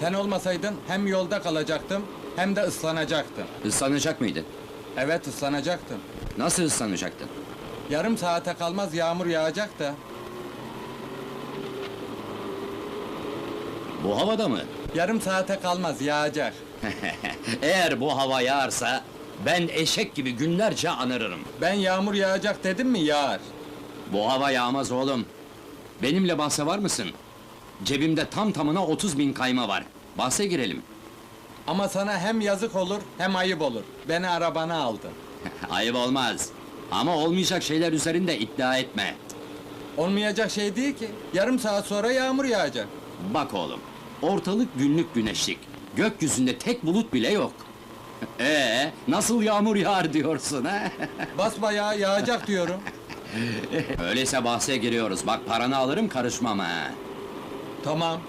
Sen olmasaydın hem yolda kalacaktım hem de ıslanacaktım. Islanacak mıydın? Evet ıslanacaktım. Nasıl ıslanacaktın? Yarım saate kalmaz yağmur yağacak da. Bu havada mı? Yarım saate kalmaz yağacak. Eğer bu hava yağarsa, ben eşek gibi günlerce anırırım. Ben yağmur yağacak dedim mi yağar. Bu hava yağmaz oğlum. Benimle bahse var mısın? Cebimde tam tamına 30 bin kayma var. Bahse girelim. Ama sana hem yazık olur hem ayıp olur. Beni arabana aldın. Ayıp olmaz. Ama olmayacak şeyler üzerinde iddia etme. Olmayacak şey değil ki. Yarım saat sonra yağmur yağacak. Bak oğlum, ortalık günlük güneşlik. Gökyüzünde tek bulut bile yok. Ee, nasıl yağmur yağar diyorsun ha? Basbayağı yağacak diyorum. Öyleyse bahse giriyoruz. Bak paranı alırım karışmam ha. 好吗？